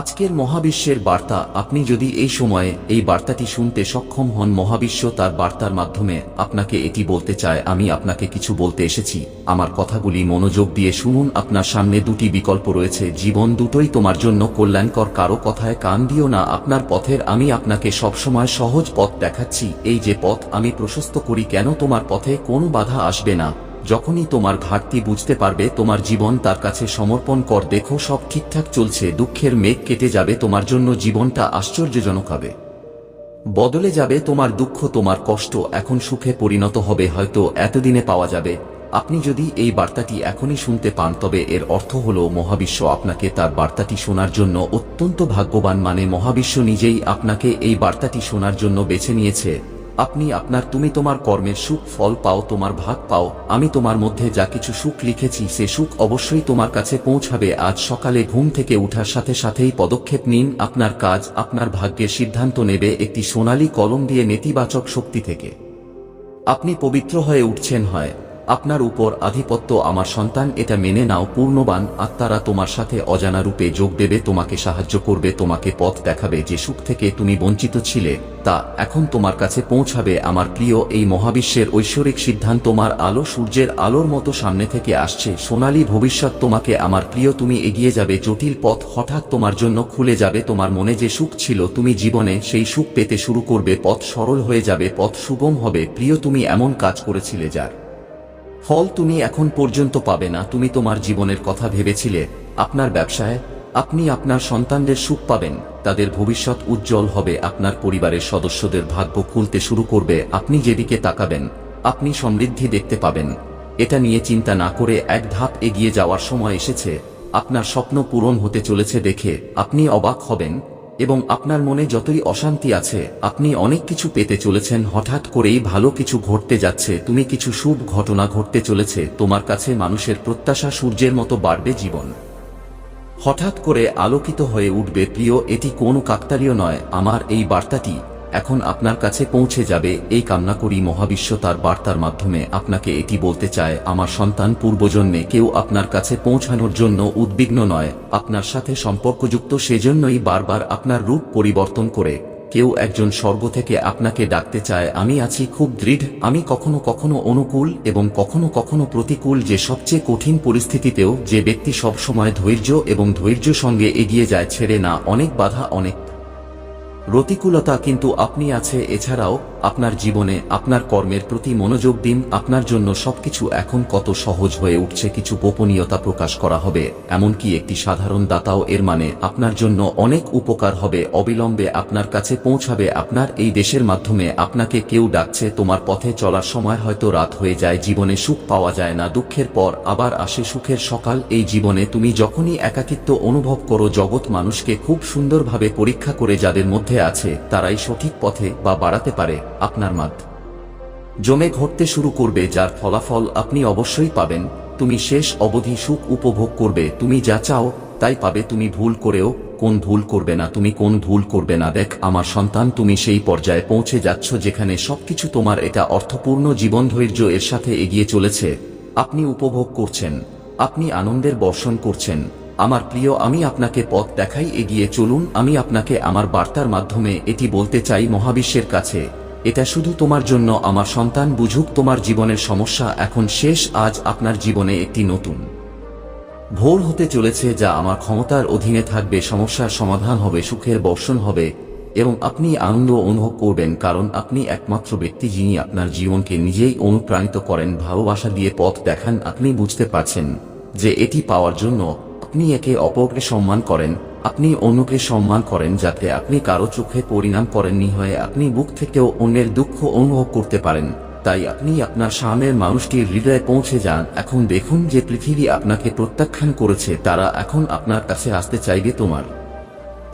আজকের মহাবিশ্বের বার্তা, আপনি যদি এই সময়ে এই বার্তাটি শুনতে সক্ষম হন, মহাবিশ্ব তার বার্তার মাধ্যমে আপনাকে এটি বলতে চায়, আমি আপনাকে কিছু বলতে এসেছি। আমার কথাগুলি মনোযোগ দিয়ে শুনুন, আপনার সামনে দুটি বিকল্প রয়েছে, জীবন দুটোই তোমার জন্য কল্যাণকর, কারও কথায় কান দিও না, আপনার পথের আমি আপনাকে সবসময় সহজ পথ দেখাচ্ছি, এই যে পথ আমি প্রশস্ত করি, কেন তোমার পথে কোনো বাধা আসবে না? যখনই তোমার ঘাটতি বুঝতে পারবে, তোমার জীবন তার কাছে সমর্পণ কর, দেখো সব ঠিকঠাক চলছে, দুঃখের মেঘ কেটে যাবে, তোমার জন্য জীবনটা আশ্চর্যজনক হবে। বদলে যাবে তোমার দুঃখ, তোমার কষ্ট, এখন সুখে পরিণত হবে, হয়তো এতদিনে পাওয়া যাবে। আপনি যদি এই বার্তাটি এখনই শুনতে পান, তবে এর অর্থ হল, মহাবিশ্ব আপনাকে তার বার্তাটি শোনার জন্য অত্যন্ত ভাগ্যবান মানে মহাবিশ্ব নিজেই আপনাকে এই বার্তাটি শোনার জন্য বেছে নিয়েছে। আপনি আপনার তুমি তোমার কর্মের সুখ, ফল পাও, তোমার ভাগ পাও। আমি তোমার মধ্যে যা কিছু সুখ লিখেছি, সে সুখ অবশ্যই তোমার কাছে পৌঁছাবে। আজ সকালে ঘুম থেকে উঠার সাথে সাথেই পদক্ষেপ নিন। আপনার কাজ, আপনার ভাগ্যের সিদ্ধান্ত নেবে একটি সোনালী কলম দিয়ে নেতিবাচক শক্তি থেকে। আপনি পবিত্র হয়ে উঠছেন হয়। আপনার উপর আধিপত্য আমার সন্তান, এটা মেনে নাও, পূর্ণবান আত্মারা তোমার সাথে অজানা রূপে যোগ দেবে, তোমাকে সাহায্য করবে, তোমাকে পথ দেখাবে, যে সুখ থেকে তুমি বঞ্চিত ছিলে, তা এখন তোমার কাছে পৌঁছাবে, আমার প্রিয়, এই মহাবিশ্বের ঐশ্বরিক সিদ্ধান্ত তোমার আলো সূর্যের আলোর মতো সামনে থেকে আসছে, সোনালী ভবিষ্যৎ তোমাকে, আমার প্রিয়, তুমি এগিয়ে যাবে, জটিল পথ হঠাৎ তোমার জন্য খুলে যাবে, তোমার মনে যে সুখ ছিল, তুমি জীবনে সেই সুখ পেতে শুরু করবে, পথ সরল হয়ে যাবে, পথ সুগম হবে, প্রিয়, তুমি এমন কাজ করেছিলে যার ফল তুমি এখন পর্যন্ত পাবে না, তুমি তোমার জীবনের কথা ভেবেছিলে, আপনার ব্যবসায় আপনি আপনার সন্তানদের সুখ পাবেন, তাদের ভবিষ্যৎ উজ্জ্বল হবে, আপনার পরিবারের সদস্যদের ভাগ্য খুলতে শুরু করবে, আপনি যেদিকে তাকাবেন, আপনি সমৃদ্ধি দেখতে পাবেন। এটা নিয়ে চিন্তা না করে এক ধাপ এগিয়ে যাওয়ার সময় এসেছে, আপনার স্বপ্ন পূরণ হতে চলেছে দেখে আপনি অবাক হবেন এবং আপনার মনে যতই অশান্তি আছে, আপনি অনেক কিছু পেতে চলেছেন, হঠাৎ করেই ভালো কিছু ঘটতে যাচ্ছে, তুমি কিছু শুভ ঘটনা ঘটতে চলেছে, তোমার কাছে মানুষের প্রত্যাশা সূর্যের মতো বাড়বে জীবন। হঠাৎ করে আলোকিত হয়ে উঠবে, প্রিয়, এটি কোনো কাকতারীয় নয়, আমার এই বার্তাটি এখন আপনার কাছে পৌঁছে যাবে। এই কামনা করি মহাবিশ্ব তার বার্তার মাধ্যমে আপনাকে এটি বলতে চায়, আমার সন্তান পূর্বজন্মে কেউ আপনার কাছে পৌঁছানোর জন্য উদ্বিগ্ন নয়। আপনার সাথে সম্পর্কযুক্ত সেজন্যই বারবার আপনার রূপ পরিবর্তন করে। কেউ একজন স্বর্গ থেকে আপনাকে ডাকতে চায়, আমি আছি খুব দৃঢ়, আমি কখনো কখনো অনুকূল এবং কখনো কখনো প্রতিকূল যে সবচেয়ে কঠিন পরিস্থিতিতেও যে ব্যক্তি সবসময় ধৈর্য এবং ধৈর্য সঙ্গে এগিয়ে যায় ছেড়ে না, অনেক বাধা, অনেক প্রতিকূলতা কিন্তু আপনি আছে এছাড়াও আপনার জীবনে, আপনার কর্মের প্রতি মনোযোগ দিন, আপনার জন্য সবকিছু এখন কত সহজ হয়ে উঠছে কিছু গোপনীয়তা প্রকাশ করা হবে, এমনকি একটি সাধারণ দাতাও এর মানে আপনার জন্য অনেক উপকার হবে, অবিলম্বে আপনার কাছে পৌঁছাবে, আপনার এই দেশের মাধ্যমে আপনাকে কেউ ডাকছে, তোমার পথে চলার সময় হয়তো রাত হয়ে যায়, জীবনে সুখ পাওয়া যায় না, দুঃখের পর আবার আসে সুখের সকাল, এই জীবনে তুমি যখনই একাকিত্ব অনুভব করো, জগৎ মানুষকে খুব সুন্দরভাবে পরীক্ষা করে যাদের মধ্যে আছে, তারাই সঠিক পথে বা বাড়াতে পারে। আপনার মাধ্য জমে ঘটতে শুরু করবে যার ফলাফল আপনি অবশ্যই পাবেন, তুমি শেষ অবধি সুখ উপভোগ করবে, তুমি যা চাও তাই পাবে, তুমি ভুল করেও কোন ভুল করবে না, তুমি কোন ভুল করবে না, দেখ আমার সন্তান, তুমি সেই পর্যায়ে পৌঁছে যাচ্ছ যেখানে সবকিছু তোমার এটা অর্থপূর্ণ জীবন ধৈর্য এর সাথে এগিয়ে চলেছে। আপনি উপভোগ করছেন, আপনি আনন্দের বর্ষণ করছেন। আমার প্রিয়, আমি আপনাকে পথ দেখাই, এগিয়ে চলুন, আমি আপনাকে আমার বার্তার মাধ্যমে এটি বলতে চাই মহাবিশ্বের কাছে। এটা শুধু তোমার জন্য, আমার সন্তান বুঝুক তোমার জীবনের সমস্যা এখন শেষ, আজ আপনার জীবনে একটি নতুন। ভোর হতে চলেছে যা আমার ক্ষমতার অধীনে থাকবে, সমস্যার সমাধান হবে, সুখের বর্ষণ হবে, এবং আপনি আনন্দ অনুভব করবেন, কারণ আপনি একমাত্র ব্যক্তি যিনি আপনার জীবনকে নিজেই অনুপ্রাণিত করেন, ভালোবাসা দিয়ে পথ দেখান, আপনি বুঝতে পারছেন যে এটি পাওয়ার জন্য আপনি একে অপরকে সম্মান করেন আপনি অন্যকে সম্মান করেন যাতে আপনি কারও চোখে পরিণাম করেননি হয়ে আপনি বুক থেকেও অন্যের দুঃখ অনুভব করতে পারেন। তাই আপনি আপনার সামনের মানুষটির হৃদয়ে পৌঁছে যান। এখন দেখুন যে পৃথিবী আপনাকে প্রত্যাখ্যান করেছে। তারা এখন আপনার কাছে আসতে চাইবে তোমার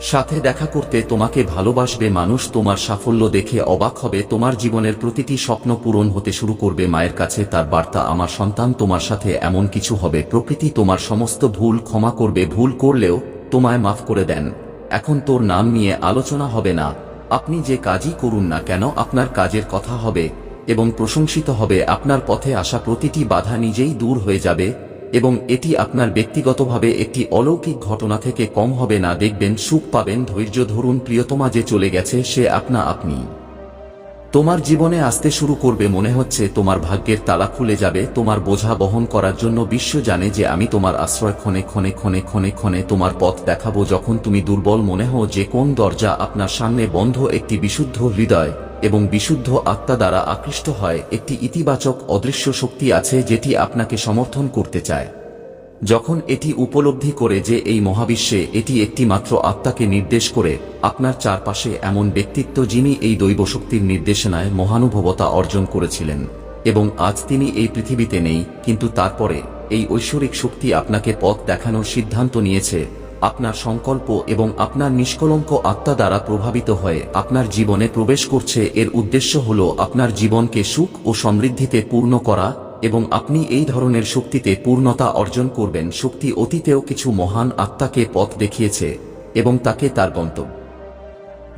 সাথে দেখা করতে তোমাকে ভালোবাসবে মানুষ। তোমার সাফল্য দেখে অবাক হবে। তোমার জীবনের প্রতিটি স্বপ্ন পূরণ হতে শুরু করবে। মায়ের কাছে তার বার্তা, আমার সন্তান তোমার সাথে এমন কিছু হবে। প্রকৃতি তোমার সমস্ত ভুল ক্ষমা করবে। ভুল করলেও তোমায় মাফ করে দেন। এখন তোর নাম নিয়ে আলোচনা হবে না। আপনি যে কাজই করুন না কেন, আপনার কাজের কথা হবে এবং প্রশংসিত হবে। আপনার পথে আসা প্রতিটি বাধা নিজেই দূর হয়ে যাবে এবং এটি আপনার ব্যক্তিগতভাবে একটি অলৌকিক ঘটনা থেকে কম হবে না। দেখবেন সুখ পাবেন, ধৈর্য ধরুন, প্রিয়তমা যে চলে গেছে, সে আপনা আপনি। তোমার জীবনে আসতে শুরু করবে মনে হচ্ছে তোমার ভাগ্যের তালা খুলে যাবে, তোমার বোঝা বহন করার জন্য বিশ্ব জানে যে আমি তোমার আশ্রয় ক্ষণে ক্ষণে ক্ষণে ক্ষণে ক্ষণে তোমার পথ দেখাবো যখন তুমি দুর্বল মনে হও যে কোন দরজা আপনার সামনে বন্ধ, একটি বিশুদ্ধ হৃদয় এবং বিশুদ্ধ আত্মা দ্বারা আকৃষ্ট হয়, একটি ইতিবাচক অদৃশ্য শক্তি আছে যেটি আপনাকে সমর্থন করতে চায়। যখন এটি উপলব্ধি করে যে এই মহাবিশ্বে এটি একটি মাত্র আত্মাকে নির্দেশ করে, আপনার চারপাশে এমন ব্যক্তিত্ব যিনি এই দৈব শক্তির নির্দেশনায় মহানুভবতা অর্জন করেছিলেন। এবং আজ তিনি এই পৃথিবীতে নেই, কিন্তু তারপরে এই ঐশ্বরিক শক্তি আপনাকে পথ দেখানোর সিদ্ধান্ত নিয়েছে। আপনার সংকল্প এবং আপনার নিষ্কলঙ্ক আত্মা দ্বারা প্রভাবিত হয়ে আপনার জীবনে প্রবেশ করছে। এর উদ্দেশ্য হল আপনার জীবনকে সুখ ও সমৃদ্ধিতে পূর্ণ করা এবং আপনি এই ধরনের শক্তিতে পূর্ণতা অর্জন করবেন। শক্তি অতীতেও কিছু মহান আত্মাকে পথ দেখিয়েছে এবং তাকে তার গন্তব্য।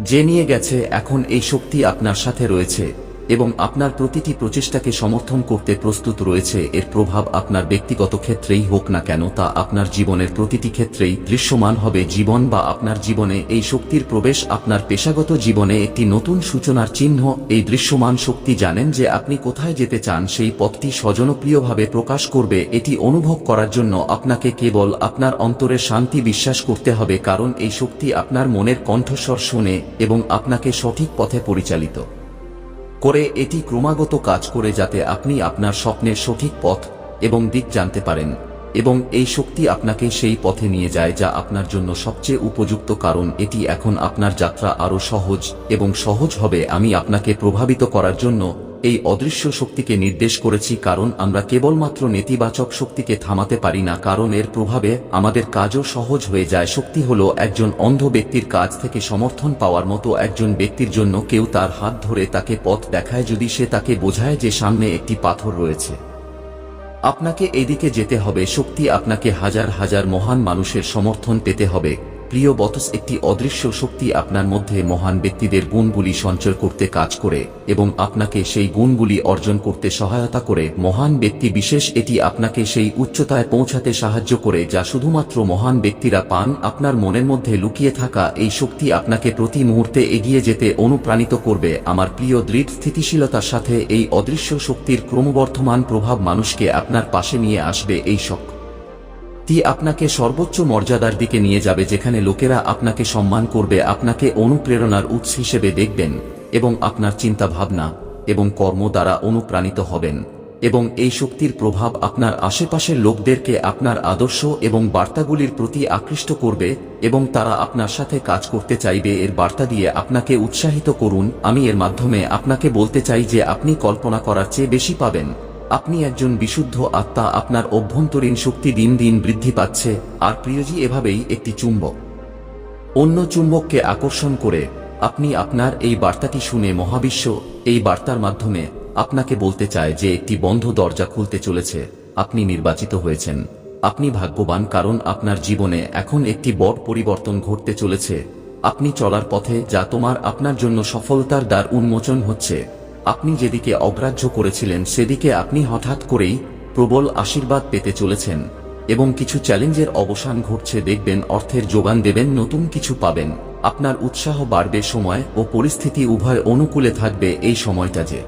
যে নিয়ে গেছে, এখন এই শক্তি আপনার সাথে রয়েছে। এবং আপনার প্রতিটি প্রচেষ্টাকে সমর্থন করতে প্রস্তুত রয়েছে, এর প্রভাব আপনার ব্যক্তিগত ক্ষেত্রেই হোক না কেন, তা আপনার জীবনের প্রতিটি ক্ষেত্রেই দৃশ্যমান হবে। জীবন বা আপনার জীবনে এই শক্তির প্রবেশ, আপনার পেশাগত জীবনে একটি নতুন সূচনার চিহ্ন। এই দৃশ্যমান শক্তি জানেন যে আপনি কোথায় যেতে চান, সেই পথটি স্বজনপ্রিয়ভাবে প্রকাশ করবে। এটি অনুভব করার জন্য আপনাকে কেবল আপনার অন্তরে শান্তি বিশ্বাস করতে হবে, কারণ এই শক্তি আপনার মনের কণ্ঠস্বর শুনে এবং আপনাকে সঠিক পথে পরিচালিত। করে এটি ক্রমাগত কাজ করে যাতে আপনি আপনার স্বপ্নের সঠিক পথ এবং দিক জানতে পারেন, এবং এই শক্তি আপনাকে সেই পথে নিয়ে যায় যা আপনার জন্য সবচেয়ে উপযুক্ত কারণ। এটি এখন আপনার যাত্রা আরও সহজ এবং সহজ হবে। আমি আপনাকে প্রভাবিত করার জন্য এই অদৃশ্য শক্তিকে নির্দেশ করেছি কারণ আমরা কেবলমাত্র নেতিবাচক শক্তিকে থামাতে পারি না, কারণ এর প্রভাবে আমাদের কাজও সহজ হয়ে যায়। শক্তি হল একজন অন্ধ ব্যক্তির কাজ থেকে সমর্থন পাওয়ার মতো একজন ব্যক্তির জন্য কেউ তার হাত ধরে তাকে পথ দেখায় যদি সে তাকে বোঝায় যে সামনে একটি পাথর রয়েছে। আপনাকে এদিকে যেতে হবে। শক্তি আপনাকে হাজার হাজার মহান মানুষের সমর্থন পেতে হবে। প্রিয় বতস একটি অদৃশ্য শক্তি আপনার মধ্যে মহান ব্যক্তিদের গুণগুলি সঞ্চয় করতে কাজ করে এবং আপনাকে সেই গুণগুলি অর্জন করতে সহায়তা করে। মহান ব্যক্তি বিশেষ এটি আপনাকে সেই উচ্চতায় পৌঁছাতে সাহায্য করে যা শুধুমাত্র মহান ব্যক্তিরা পান। আপনার মনের মধ্যে লুকিয়ে থাকা এই শক্তি আপনাকে প্রতি মুহূর্তে এগিয়ে যেতে অনুপ্রাণিত করবে। আমার প্রিয় দৃঢ় স্থিতিশীলতার সাথে এই অদৃশ্য শক্তির ক্রমবর্ধমান প্রভাব মানুষকে আপনার পাশে নিয়ে আসবে। এই শক্তি তি আপনাকে সর্বোচ্চ মর্যাদার দিকে নিয়ে যাবে যেখানে লোকেরা আপনাকে সম্মান করবে, আপনাকে অনুপ্রেরণার উৎস হিসেবে দেখবেন এবং আপনার চিন্তা ভাবনা এবং কর্ম দ্বারা অনুপ্রাণিত হবেন এবং এই শক্তির প্রভাব আপনার আশেপাশের লোকদেরকে আপনার আদর্শ এবং বার্তাগুলির প্রতি আকৃষ্ট করবে এবং তারা আপনার সাথে কাজ করতে চাইবে। এর বার্তা দিয়ে আপনাকে উৎসাহিত করুন। আমি এর মাধ্যমে আপনাকে বলতে চাই যে আপনি কল্পনা করার চেয়ে বেশি পাবেন। আপনি একজন বিশুদ্ধ আত্মা, আপনার অভ্যন্তরীণ শক্তি দিন দিন বৃদ্ধি পাচ্ছে, আর প্রিয়জি এভাবেই একটি চুম্বক। অন্য চুম্বককে আকর্ষণ করে আপনি আপনার এই বার্তাটি শুনে মহাবিশ্ব এই বার্তার মাধ্যমে আপনাকে বলতে চায় যে একটি বন্ধ দরজা খুলতে চলেছে, আপনি নির্বাচিত হয়েছেন। আপনি ভাগ্যবান কারণ আপনার জীবনে এখন একটি বড় পরিবর্তন ঘটতে চলেছে। আপনি চলার পথে যা তোমার আপনার জন্য সফলতার দ্বার উন্মোচন হচ্ছে আপনি যেদিকে অগ্রাহ্য করেছিলেন সেদিকে আপনি হঠাৎ করেই প্রবল আশীর্বাদ পেতে চলেছেন, এবং কিছু চ্যালেঞ্জের অবসান ঘটছে, দেখবেন অর্থের যোগান দেবেন, নতুন কিছু পাবেন। আপনার উৎসাহ বাড়বে সময় ও পরিস্থিতি উভয় অনুকূলে থাকবে এই সময়টা যে।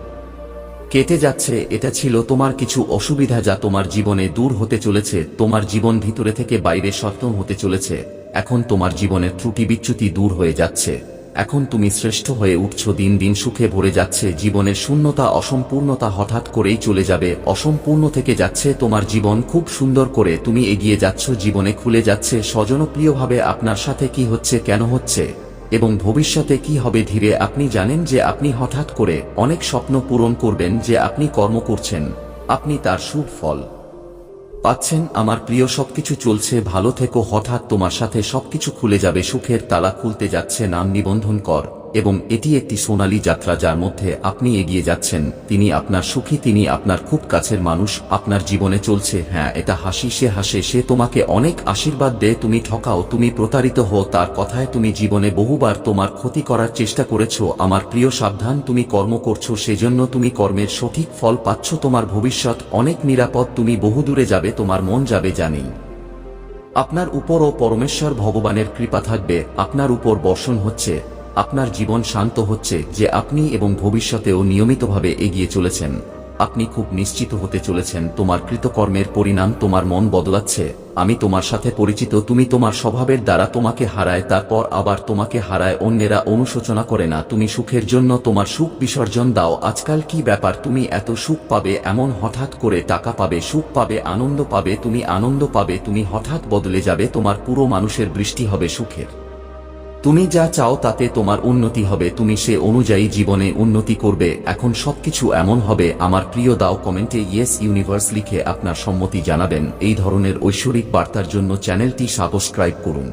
কেটে যাচ্ছে, এটা ছিল তোমার কিছু অসুবিধা যা তোমার জীবনে দূর হতে চলেছে, তোমার জীবন ভিতরে থেকে বাইরে সত্য হতে চলেছে, এখন তোমার জীবনের ত্রুটি বিচ্যুতি দূর হয়ে যাচ্ছে। এখন তুমি শ্রেষ্ঠ হয়ে উঠছ, দিন দিন সুখে ভরে যাচ্ছে, জীবনের শূন্যতা, অসম্পূর্ণতা হঠাৎ করেই চলে যাবে, অসম্পূর্ণ থেকে যাচ্ছে, তোমার জীবন খুব সুন্দর করে, তুমি এগিয়ে যাচ্ছ, জীবনে খুলে যাচ্ছে, স্বজনপ্রিয়ভাবে আপনার সাথে কি হচ্ছে, কেন হচ্ছে, এবং ভবিষ্যতে কি হবে, ধীরে আপনি জানেন যে আপনি হঠাৎ করে অনেক স্বপ্ন পূরণ করবেন, যে আপনি কর্ম করছেন, আপনি তার সুফল। ফল পাচ্ছেন, আমার প্রিয় সবকিছু চলছে, ভালো থেকো, হঠাৎ তোমার সাথে সবকিছু খুলে যাবে, সুখের তালা খুলতে যাচ্ছে, নাম নিবন্ধন কর। এবং এটি একটি সোনালী যাত্রা যার মধ্যে আপনি এগিয়ে যাচ্ছেন, তিনি আপনার সুখী, তিনি আপনার খুব কাছের মানুষ, আপনার জীবনে চলছে হ্যাঁ এটা হাসি, সে হাসে, সে তোমাকে অনেক আশীর্বাদ দেয়, তুমি ঠকাও, তুমি প্রতারিত হও, তার কথায় তুমি জীবনে বহুবার তোমার ক্ষতি করার চেষ্টা করেছ, আমার প্রিয় সাবধান, তুমি কর্ম করছ, সেজন্য তুমি কর্মের সঠিক ফল পাচ্ছ, তোমার ভবিষ্যৎ অনেক নিরাপদ, তুমি বহুদূরে যাবে, তোমার মন যাবে জানি আপনার উপর ও পরমেশ্বর ভগবানের কৃপা থাকবে, আপনার উপর বর্ষণ হচ্ছে। আপনার জীবন শান্ত হচ্ছে যে আপনি এবং ভবিষ্যতেও নিয়মিতভাবে এগিয়ে চলেছেন। আপনি খুব নিশ্চিত হতে চলেছেন তোমার কৃতকর্মের পরিণাম তোমার মন বদলাচ্ছে। আমি তোমার সাথে পরিচিত, তুমি তোমার স্বভাবের দ্বারা তোমাকে হারায়, তারপর আবার তোমাকে হারায়, অন্যেরা অনুশোচনা করে না। তুমি সুখের জন্য তোমার সুখ বিসর্জন দাও। আজকাল কি ব্যাপার? তুমি এত সুখ পাবে, এমন হঠাৎ করে টাকা পাবে, সুখ পাবে, আনন্দ পাবে, তুমি আনন্দ পাবে, তুমি হঠাৎ বদলে যাবে, তোমার পুরো মানুষের বৃষ্টি হবে সুখের। তুমি যা চাও তাতে তোমার উন্নতি হবে, তুমি সে অনুযায়ী জীবনে উন্নতি করবে। এখন সবকিছু এমন হবে, আমার প্রিয় দাও কমেন্টে ইয়েস ইউনিভার্স লিখে আপনার সম্মতি জানাবেন। এই ধরনের ঐশ্বরিক বার্তার জন্য চ্যানেলটি সাবস্ক্রাইব করুন।